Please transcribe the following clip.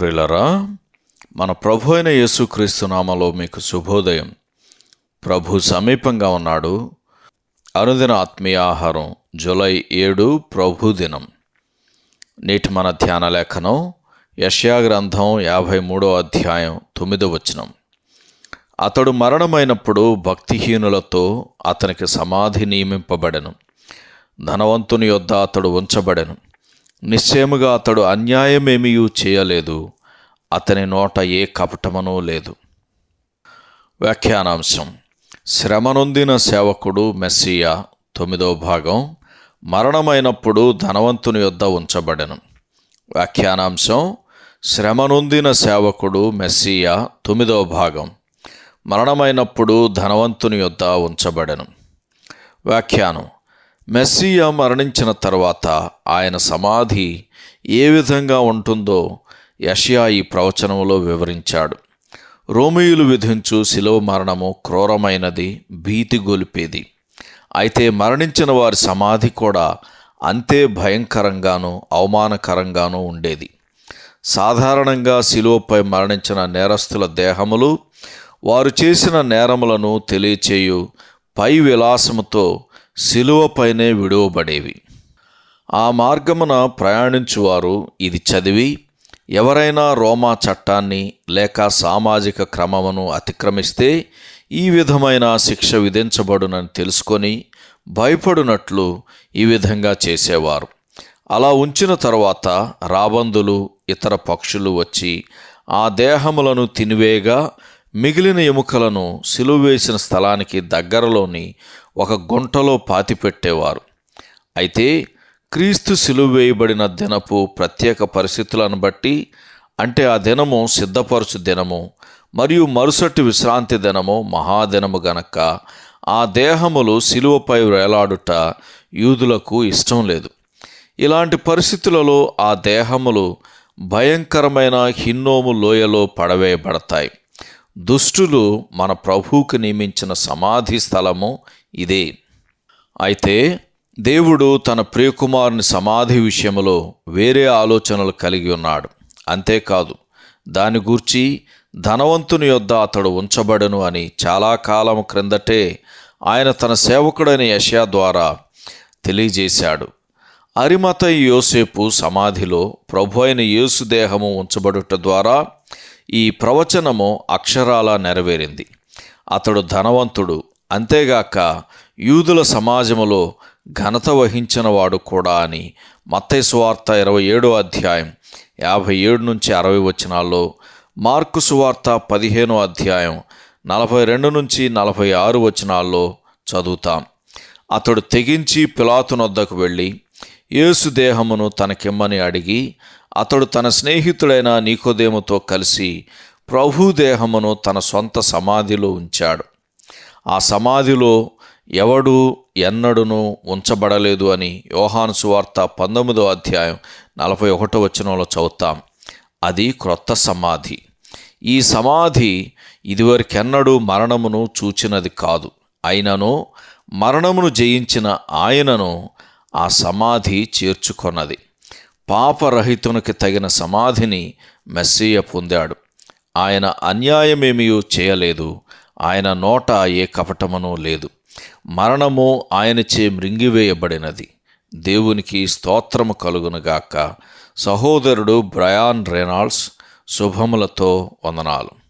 ప్రిలరా మన ప్రభు అయిన యేసుక్రీస్తు నామలో మీకు శుభోదయం. ప్రభు సమీపంగా ఉన్నాడు. అనుదిన ఆత్మీయ ఆహారం జూలై ఏడు ప్రభు దినం. నేటి మన ధ్యాన లేఖనం యష్యా గ్రంథం యాభై మూడో అధ్యాయం తొమ్మిదో వచనం. అతడు మరణమైనప్పుడు భక్తిహీనులతో అతనికి సమాధి నియమింపబడెను. ధనవంతుని యొద్ద అతడు ఉంచబడెను. నిశ్చయముగా అతడు అన్యాయమేమీ చేయలేదు. అతని నోట ఏ కపటమనూ లేదు. వ్యాఖ్యానాంశం. శ్రమనొందిన సేవకుడు మెస్సియా తొమ్మిదో భాగం. మరణమైనప్పుడు ధనవంతుని యొద్ద ఉంచబడెను. వ్యాఖ్యానాంశం. శ్రమనొందిన సేవకుడు మెస్సియా తొమ్మిదో భాగం. మరణమైనప్పుడు ధనవంతుని యొద్ద ఉంచబడెను. వ్యాఖ్యానం. మెస్సియా మరణించిన తర్వాత ఆయన సమాధి ఏ విధంగా ఉంటుందో యషయా ఈ ప్రవచనంలో వివరించాడు. రోమియులు విధించు శిలువ మరణము క్రూరమైనది భీతి గొలిపేది. అయితే మరణించిన వారి సమాధి కూడా అంతే భయంకరంగానూ అవమానకరంగానూ ఉండేది. సాధారణంగా శిలువపై మరణించిన నేరస్తుల దేహములు వారు చేసిన నేరములను తెలియచేయు పై విలాసముతో శిలువపైనే విడువబడేవి. ఆ మార్గమున ప్రయాణించువారు ఇది చదివి ఎవరైనా రోమా చట్టాన్ని లేక సామాజిక క్రమమును అతిక్రమిస్తే ఈ విధమైన శిక్ష విధించబడునని తెలుసుకొని భయపడినట్లు ఈ విధంగా చేసేవారు. అలా ఉంచిన తర్వాత రాబందులు ఇతర పక్షులు వచ్చి ఆ దేహములను తినివేగా మిగిలిన ఎముకలను సిలువ వేసిన స్థలానికి దగ్గరలోని ఒక గుంటలో పాతిపెట్టేవారు అయితే క్రీస్తు సిలువ వేయబడిన దినపు ప్రత్యేక పరిస్థితులను బట్టి అంటే ఆ దినము సిద్ధపరచు దినము మరియు మరుసటి విశ్రాంతి దినము మహాదినము గనక ఆ దేహములు సిలువపై వేలాడుట యూదులకు ఇష్టం లేదు. ఇలాంటి పరిస్థితులలో ఆ దేహములు భయంకరమైన హిన్నోము లోయలో పడవేయబడతాయి. దుష్టులు మన ప్రభువుకు నియమించిన సమాధి స్థలము ఇదే. అయితే దేవుడు తన ప్రియకుమారుని సమాధి విషయంలో వేరే ఆలోచనలు కలిగి ఉన్నాడు. అంతేకాదు దాని గూర్చి ధనవంతుని యొద్ద అతడు ఉంచబడను అని చాలా కాలం క్రిందటే ఆయన తన సేవకుడైన యషయా ద్వారా తెలియజేశాడు. అరిమత యోసేపు సమాధిలో ప్రభు అయిన యేసు దేహము ఉంచబడుట ద్వారా ఈ ప్రవచనము అక్షరాల నెరవేరింది. అతడు ధనవంతుడు అంతేగాక యూదుల సమాజములో ఘనత వహించినవాడు కూడా అని మత్తయి ఇరవై ఏడో అధ్యాయం యాభై ఏడు నుంచి అరవై వచనాల్లో మార్కు సువార్త పదిహేనో అధ్యాయం నలభై రెండు నుంచి నలభై ఆరు వచనాల్లో చదువుతాం. అతడు తెగించి పిలాతునొద్దకు వెళ్ళి యేసు దేహమును తనకిమ్మని అడిగి అతడు తన స్నేహితుడైన నీకోదేముతో కలిసి ప్రభుదేహమును తన సొంత సమాధిలో ఉంచాడు. ఆ సమాధిలో ఎవడు ఎన్నడును ఉంచబడలేదు అని యోహాను సువార్త పంతొమ్మిదో అధ్యాయం నలభై ఒకటో వచనంలో చదువుతాం. అది క్రొత్త సమాధి. ఈ సమాధి ఇదివరకెన్నడూ మరణమును చూచినది కాదు. అయినను మరణమును జయించిన ఆయనను ఆ సమాధి చేర్చుకొన్నది. పాపరహితునికి తగిన సమాధిని మెస్సీయ పొందాడు. ఆయన అన్యాయమేమీ చేయలేదు. ఆయన నోట ఏ కపటమనూ లేదు. మరణము ఆయనచే మృంగివేయబడినది. దేవునికి స్తోత్రము కలుగునుగాక సహోదరుడు బ్రయాన్ రెనాల్డ్స్ శుభములతో వందనాలు.